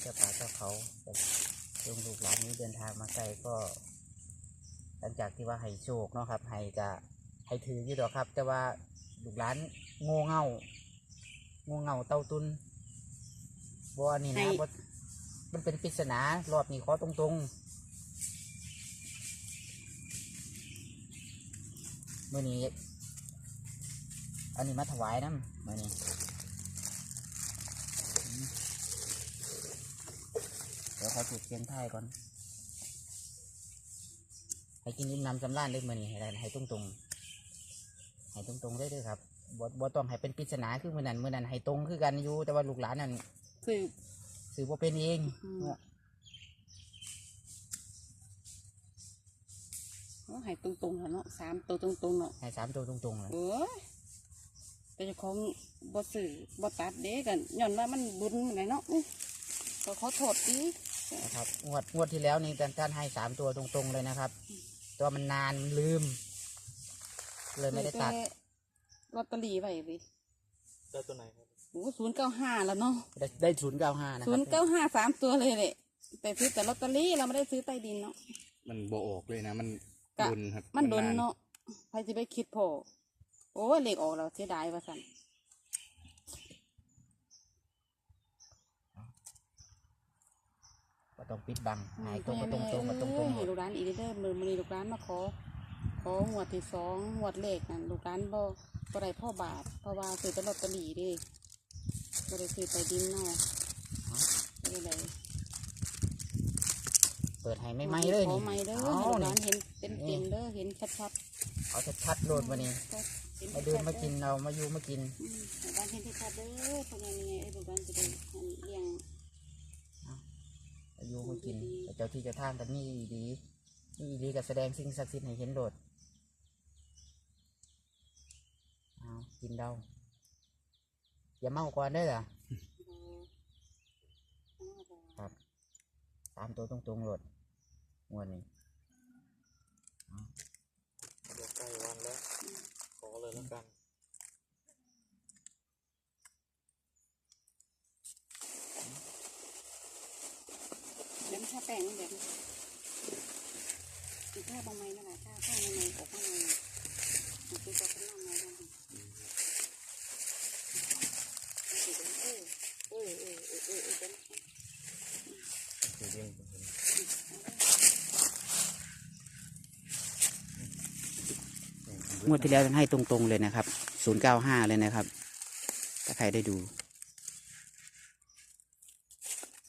เจ้าป่าเจ้าเขาแต่ลุงลูกหลานนี้เดินทางมาไกลก็ หลังจากที่ว่าให้โชคเนาะครับให้จะให้ถืออยู่ดอกครับ แต่ว่าลูกหลานโง่เง่าโง่เง่าเต้าตุนบ่อันนี้นะให้บ่มันเป็นปริศนารอบนี้ขอตรงๆเมื่อนี้ อันนี้มาถวายน้ำเมื่อนี้อืมเดี๋ยวขอจุดเทียนไทายก่อนให้กินอิ่มน้ำสำราญเลยมื่อนี้ให้ได้ให้ตรงตรงๆให้ตรงตรงๆได้ด้วยครับบ่บ่ต้องให้เป็นปริศนาคือมื่อนั้นมื่อนั้นให้ตรงคือกันอยู่ แต่ว่าลูกหลานนั่นคือสื่อว่าเป็นเองอืมเนาะเขาใหายตรงๆค่ะเนาะสามตัวตรงๆเนาะให้สามตัวตรงๆเลยเออแต่เจ้าของบ่สื่อบ่ตัดเด้กันย้อนว่ามันบุญไงเนาะอื้อก็ขอโทษดี นะครับงวดงวดที่แล้วนี่ท่านให้สามตัวตรงๆเลยนะครับแตัวามันนานมันลืม เลยไม่ได้ตัดลอตเตอรี่ไว้สิได้ตัวไหนครับโอ้ศูนย์เก้าห้าแล้วเนาะได้ได้ศูนย์เก้าห้านะคศูรันย์เก้าห้าสามตัวเลยแหละแต่ซื้อแต่ลอตเตอรี่เราไม่ได้ซื้อใต้ดินเนาะมันโบออกเลยนะ มันกะดุนครับมันโดนเนาะใครจะไปคิดพอโอ้ยเลขออกแล้วเสียดายว่าสัน ต้องปิดบังให้ตรงก็ตรงตรงก็ตรงตรงเอ้ยลูกร้านอีเดอร์มือมือนี้ลูกร้านมาขอของงวดที่สองงวดเลขนั่นลูกร้านบ่บ่ได้พ่อบาท เพราะว่าซื้อแต่ลอตเตอรี่เดิบ่ได้ซื้อใต้ดินเนาะบ่ได้ได้เปิดให้ไม่ไหมเลยขอนี่ไม่เด้อเอาให้ลูกนี่ร้านเห็นเต็มเต็มๆเด้อเห็นชัดเอาชัดๆโหลดมานี่ๆเห็มาดื่มมากินเอามาอยู่มากินอืมให้ร้านเห็นชัดๆเด้อเพราะงั้นนี่ไงเอ้ยลูกร้านจะได้ให้เลี้ยง อายุมากินเจ้าที่เจ้าทางกันนี่ดีนี่ดีกับแสดงสิ่งศักดิ์สิทธิ์ให้เห็นโดดเอากินเดาอย่าเมาก่อนได้เหรอครับตามตัวตรงๆโหลดงวดนี้เดี๋ยวใกล้วันแล้วขอเลยแล้วกัน เดี๋ยวมัน ถ้าแป้งนี่แบบนี้อีกถ้าบางไม้นั่นแหละถ้าถ้าในในออกข้างในมันคือตัวเป็นน้ำในนั่นเองเออเออเออเออเออเออคือเรื่องของผมวดที่แล้วท่านให้ตรงๆเลยนะครับศูนย์เก้าห้าเลยนะครับ ถ้าใครได้ดู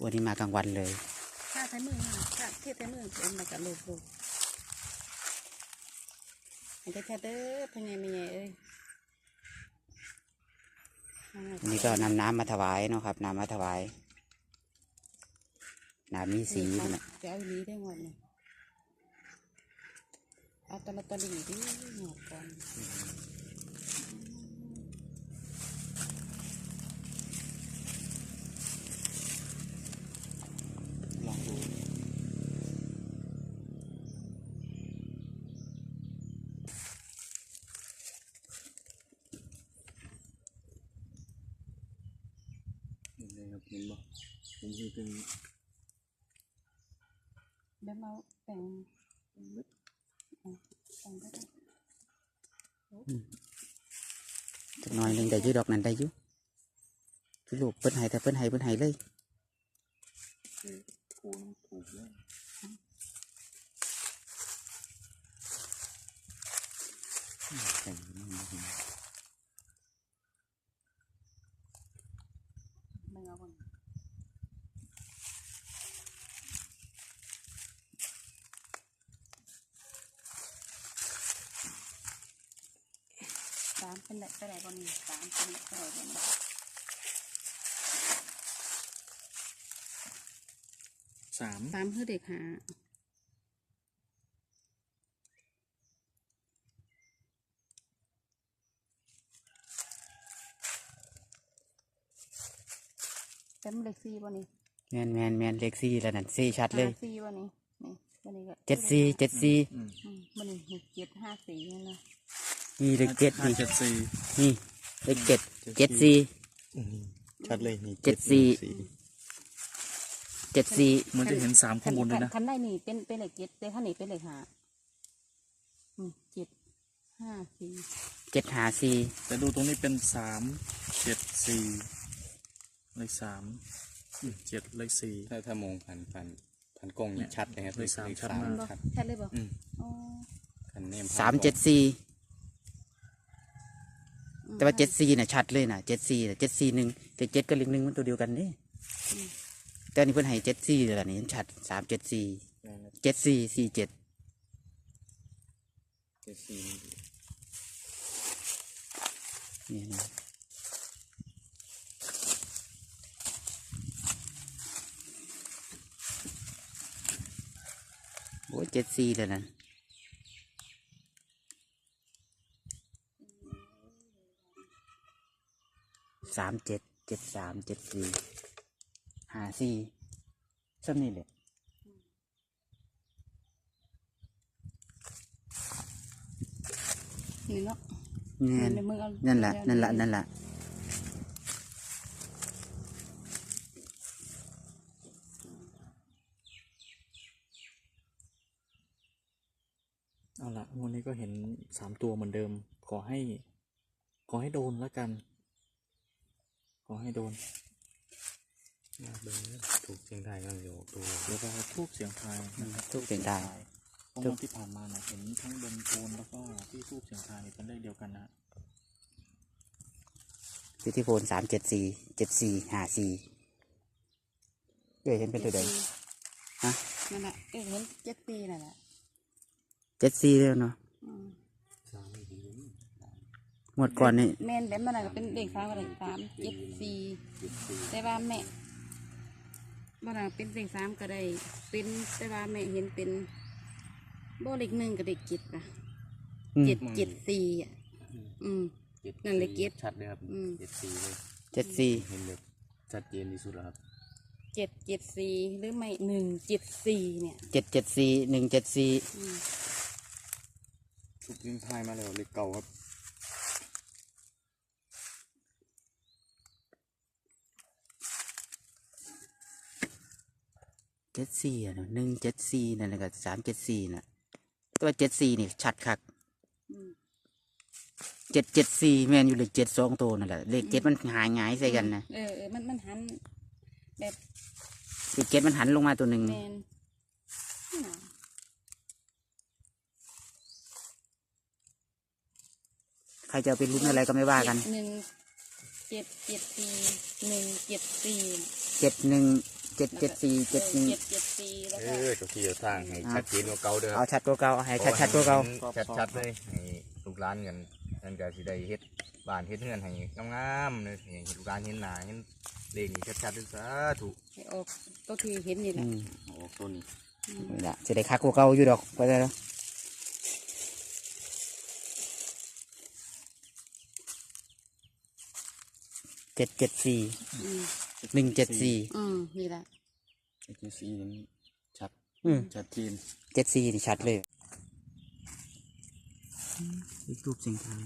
วันนี้มากลางวันเลย ใช้มือถ้าเทียบใช้มือเป็นมากับโลกโลกเห็นแค่เด้อพญามีเอ้ยวันนี้ก็นำน้ำมาถวายเนาะครับน้ำมาถวายน้ำมีสีนะจะเอาอีหลีได้หมดเลยเอาตะลอตเตอรี่ดิหมดก่อน ลองดู เห็น เลยครับเห็นบ่ผมคือเป็นแล้วเราแต่งแต่งได้ไหมจักหน่อยหนึ่งได้อยุดอกนั้นได้อยุคือลูกเปิ้นให้แต่เปิ้นให้เปิ้นให้เลยคูณถูกแล้วแต่งนี่มันดี ไม่ เอาก่อนสามเป็นไหละเป็นไหนบนนี้สามเป็นไหละเป็นไหนบนนี้สามสามคือเด็กหา เต็มเลขสี่บนนี้แมนแมนแมนเลขสี่แล้วนั่นสี่ชัดเลยห้าสี่บนนี้นี่บนนี้ก็เจ็ดสี่เจ็ดสี่อืมอืมบนนี้หกเจ็ดห้าสี่นี่นะนี่เลขเจ็ดห้านี่เจ็ดสี่นี่เลขเจ็ดเจ็ดสี่ อืมชัดเลยนี่เจ็ดสี่ เจ็ดสี่เหมือนจะเห็นสามข้างบนด้วยนะ คันได้นี่เป็นเป็นเลขเจ็ดแต่คันนี้เป็นเลขห้าอืมเจ็ดห้าสี่เจ็ดหาสี่แต่ดูตรงนี้เป็นสามเจ็ดสี่ เลขสามอืมเจ็ดเลขสี่ ถ้าถ้ามองผ่านผ่านผ่านกล้องนี่ชัดนะครับเลขสามเลขชัดสามมากบ่ชัดชัดเลยบ่อืมอ๋อคันเนมสามเจ็ดสี่แต่ว่าเจ็ดสี่เนี่ยชัดเลยนะเจ็ดสี่เจ็ดสี่หนึ่งแต่เจ็ดกับเลขหนึ่งมันตัวเดียวกันนี่แต่อันนี้เพิ่นให้เจ็ดสี่เลยล่ะนี่มันชัดสามเจ็ดสี่เจ็ดสี่สี่เจ็ดเจ็ดสี่นี่นี่ โอ้เจ็ดสี่เลยนั่นสามเจ็ดเจ็ดสามเจ็ดสี่ห้าสี่ซ้ำนี่เลยนี่เนาะนี่ในมือเอานั่นแหละนั่นแหละนั่นแหละ เอาละ วันนี้ก็เห็นสามตัวเหมือนเดิม ขอให้ ขอให้โดนแล้วกัน ขอให้โดนมาเบิ่งเด้อถูกเชียงไทยก็อยู่ตัวเดี๋ยวเราทูบเสียงทายนะครับทุกเป็นได้เพราะเมื่อที่ผ่านมาเนี่ยเห็นทั้งบนโทนแล้วก็ที่ทูบเสียงทายเป็นเลขเดียวกันนะพิธีโพนสามเจ็ดสี่เจ็ดสี่ห้าสี่เดี๋ยวเห็นเป็นตัวเดิมฮะนั่นแหละเอ้ยเห็นเจ็ดปีนั่นแหละ เจ็ดสี่แล้วเนาะอืมสามไม่ดีเลยนี่หมดก่อนนี่แม่นแบบมันน่ะก็เป็นเลขสามก็เลขสามเจ็ดสี่เจ็ดสี่แต่ว่าแม่มันน่ะเป็นเลขสามก็ได้เป็นแต่ว่าแม่เห็นเป็นโบเลขหนึ่งกับเลขเจ็ดนะอืมเจ็ดเจ็ดสี่อะอืมเจ็ดนั่นเลยเจ็ดชัดเลยครับอืมเจ็ดสี่เลยเจ็ดสี่เห็นแบบชัดเจนที่สุดแล้วครับเจ็ดเจ็ดสี่หรือไม่หนึ่งเจ็ดสี่เนี่ยเจ็ดเจ็ดสี่หนึ่งเจ็ดสี่ อืมถูกเชียงไทยมาแล้วเลขเก่าครับเจ็ดสี่อะเนาะหนึ่งเจ็ดสี่นั่นแหละก็สามเจ็ดสี่น่ะแต่ว่าเจ็ดสี่นี่ชัดคักอืมเจ็ดเจ็ดสี่แมนอยู่เลขเจ็ดสองตัวนั่นแหละเลขเจ็ดมันหายหงายใส่กันนะเออเออมันมันหันแบบเลขเจ็ดมันหันลงมาตัวหนึ่งแมนน่ะ ใครจะเอาไปลุ้นอะไรก็ไม่ว่ากันเจ็ดหนึ่งเจ็ดเจ็ดสี่หนึ่งเจ็ดสี่เจ็ดหนึ่งเจ็ดเจ็ดสี่เจ็ดหนึ่งเจ็ดเจ็ดสี่แล้วเอก็อเจ้าที่เจ้าทางให้ชัดเจนกว่าเก่าเด้อคเอารับชัดตัวเก่าเอาให้ชัดชัดตัวเก่าชัดชัดๆเลยให้ลูกหลานกันนั่นก็สิได้เฮ็ดบ้านเฮ็ดเฮือนให้งามๆเลยให้ลูกหลานเห็นหน้าเห็นเลขนี่ชัดๆด้วยสาธุให้ออกก็คือเห็นนี่แหอืละมโอ้ตัวนี้นี่แหละจะได้คักกว่าเก่าอยู่ดอกไปแล้ว เจ็ดเจ็ดสี่อืมหนึ่งเจ็ดสี่อืมนี่แหละเจ็ดสี่นี่ชัดอืมชัดเจนเจ็ดสี่นี่ชัดเลยอีกรูปเสียงทาง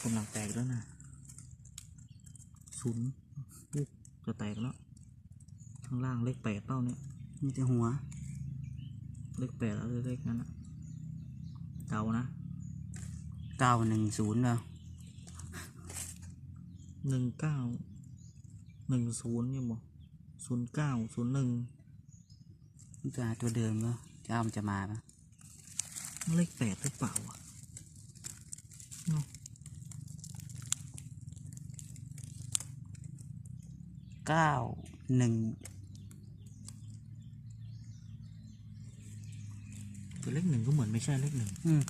คนหลังแตกแล้วนะศูนย์อุ๊ยจะแตกแล้วข้างล่างเลขแปดเป้าเนี่ยมีแต่หัว เลขแปดแล้วเลขนั้นอะเก่านะเก้าหนึ่งศูนย์เนาะ หนึ่งเก้าหนึ่งศูนย์เนี่ยบอกศูนย์เก้าศูนย์หนึ่งมันจะหาตัวเดิมเนาะเจ้ามันจะมาปะเลขแปดหรือเปล่าอะเนาะเก้าหนึ่งแต่เลขหนึ่งก็เหมือนไม่ใช่เลขหนึ่งอืม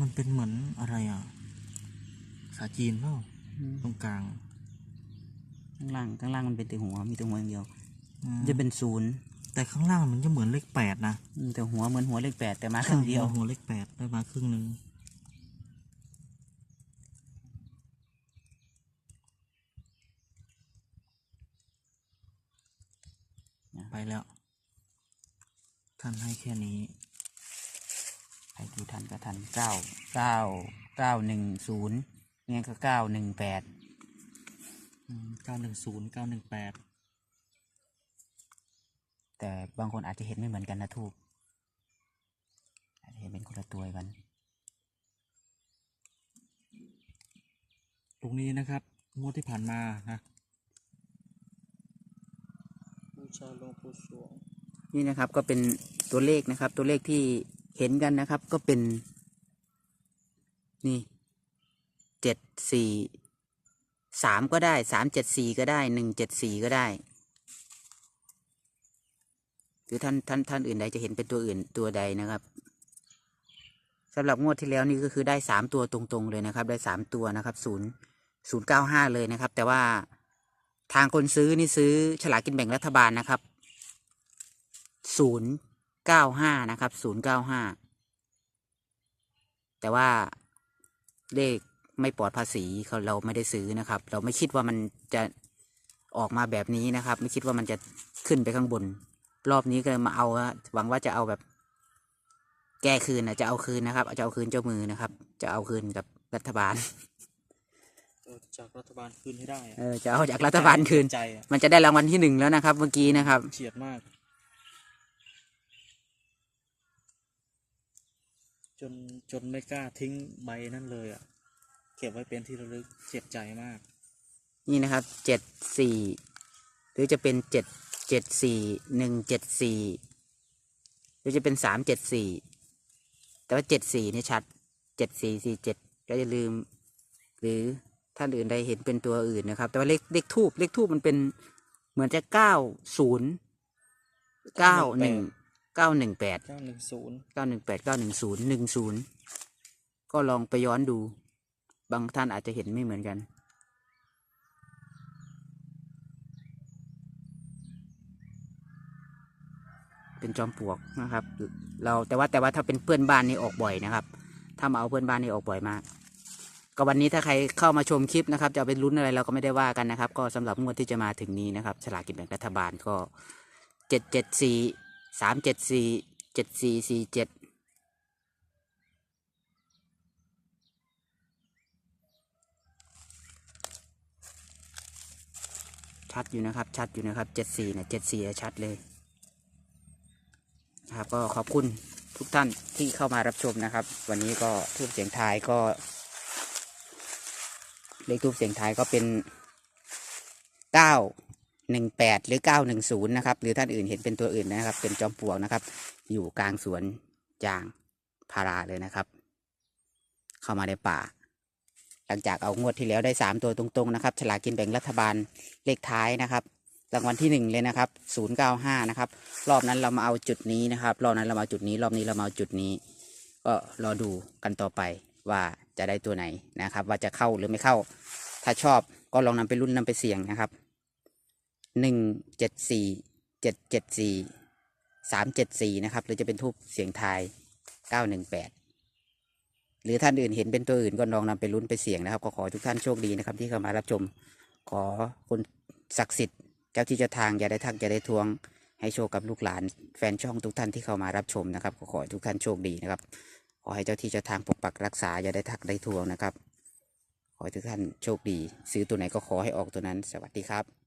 มันเป็นเหมือนอะไรอะภาษาจีนเปล่าอืมตรงกลาง ข้างล่างข้างล่างมันเป็นแต่หัวมีแต่หัวอย่างเดียว อืม จะเป็นศูนย์แต่ข้างล่างมันจะเหมือนเลขแปดนะอืมแต่หัวเหมือนหัวเลขแปดแต่มาครึ่งเดียวใช่หัวเลขแปดได้มาครึ่งหนึ่งไปแล้ว ท่านให้แค่นี้ใค รดูทันก็ทันเก้าเก้าเก้าหนึ่งศูนย์งั้นก็เก้าหนึ่งแปดเก้าหนึ่งศูนย์เก้าหนึ่งแปดแต่บางคนอาจจะเห็นไม่เหมือนกันนะทูบอาจจะเห็นเป็นคนละตัวกัน ตรงนี้นะครับงวดที่ผ่านมานะบูชาหลวงปู่สวงนี่นะครับก็เป็นตัวเลขนะครับ ตัวเลขที่ เห็นกันนะครับก็เป็น นี่เจ็ดสี่สามก็ได้สามเจ็ดสี่ก็ได้หนึ่งเจ็ดสี่ก็ได้ หรือท่านท่านท่านอื่นใดจะเห็นเป็นตัวอื่นตัวใดนะครับสำหรับงวดที่แล้วนี่ก็คือได้สามตัวตรงๆเลยนะครับ ได้สามตัวนะครับศูนย์ศูนย์เก้าห้าเลยนะครับ แต่ว่าทางคนซื้อนี่ซื้อฉลากกินแบ่งรัฐบาลนะครับศูนย์ เก้าห้านะครับศูนย์เก้าห้าแต่ว่าเลขไม่ปลอดภาษีเขาเราไม่ได้ซื้อนะครับ เราไม่คิดว่ามันจะออกมาแบบนี้นะครับ ไม่คิดว่ามันจะขึ้นไปข้างบน รอบนี้ก็เลยมาเอาฮะหวังว่าจะเอาแบบแก้คืนนะจะเอาคืนนะครับจะเอาคืนเจ้ามือนะครับ จะเอาคืนกับรัฐบาลจากรัฐบาลคืนให้ได้อะเออจะเอาจากรัฐบาลคืนใจอะมันจะได้รางวัลที่หนึ่งแล้วนะครับ เมื่อกี้นะครับเฉียดมาก จนจนไม่กล้าทิ้งใบนั่นเลยอะ เก็บไว้เป็นที่ระลึกเจ็บใจมาก นี่นะครับเจ็ดสี่หรือจะเป็นเจ็ดเจ็ดสี่หนึ่งเจ็ดสี่หรือจะเป็นสามเจ็ดสี่แต่ว่าเจ็ดสี่นี่ชัดเจ็ดสี่สี่เจ็ดก็อย่าลืม หรือท่านอื่นใดเห็นเป็นตัวอื่นนะครับ แต่ว่าเลขเลขทูบเลขทูบมันเป็นเหมือนจะเก้าศูนย์เก้าหนึ่ง ก้าหนึ่งแปดเก้าหนึ่งศูนย์เก้าหนึ่งแปดเก้าหนึ่งศูนย์หนึ่งศูนย์ก็ลองไปย้อนดู บางท่านอาจจะเห็นไม่เหมือนกัน เป็นจอมปลวกนะครับ เราแต่ว่าแต่ว่าถ้าเป็นเพื่อนบ้านนี่ออกบ่อยนะครับ ถ้ามาเอาเพื่อนบ้านนี่ออกบ่อยมาก ก็วันนี้ถ้าใครเข้ามาชมคลิปนะครับ จะเอาไปลุ้นอะไรเราก็ไม่ได้ว่ากันนะครับ ก็สำหรับงวดที่จะมาถึงนี้นะครับฉลากกินแบ่งรัฐบาลก็เจ็ดเจ็ดสี่ สามเจ็ดสี่เจ็ดสี่สี่เจ็ดชัดอยู่นะครับ ชัดอยู่นะครับเจ็ดสี่เนี่ยเจ็ดสี่ชัดเลยนะครับก็ขอบคุณทุกท่านที่เข้ามารับชมนะครับ วันนี้ก็ทูบเสียงทายก็ เลขทูบเสียงทายก็เป็นเก้า หนึ่งแปดหรือเก้าหนึ่งศูนย์นะครับ หรือท่านอื่นเห็นเป็นตัวอื่นนะครับ เป็นจอมปลวกนะครับ อยู่กลางสวนยางพาราเลยนะครับ เข้ามาในป่า หลังจากเอางวดที่แล้วได้สามตัวตรงๆนะครับฉลากินแบ่งรัฐบาลเลขท้ายนะครับรางวัลที่หนึ่งเลยนะครับศูนย์เก้าห้านะครับ รอบนั้นเรามาเอาจุดนี้นะครับ รอบนั้นเรามาจุดนี้ รอบนี้เรามาเอาจุดนี้ ก็รอดูกันต่อไปว่าจะได้ตัวไหนนะครับ ว่าจะเข้าหรือไม่เข้า ถ้าชอบก็ลองนำไปรุ่นนำไปเสี่ยงนะครับ หนึ่งเจ็ดสี่เจ็ดเจ็ดสี่สามเจ็ดสี่นะครับ หรือจะเป็นทูบเสียงทายเก้าหนึ่งแปดหรือท่านอื่นเห็นเป็นตัวอื่นก็ลองนำไปรุ่นไปเสี่ยงนะครับ ก็ขอทุกท่านโชคดีนะครับ ที่เข้ามารับชม ขอคุณศักดิ์สิทธิ์เจ้าที่เจ้าทางอย่าได้ทักอย่าได้ทวง ให้โชคกับลูกหลาน แฟนช่องทุกท่านที่เข้ามารับชมนะครับก็ขอทุกท่านโชคดีนะครับ ขอให้เจ้าที่เจ้าทางปกปักรักษาอย่าได้ทักได้ทวงนะครับ ขอให้ทุกท่านโชคดี ซื้อตัวไหนก็ขอให้ออกตัวนั้น สวัสดีครับ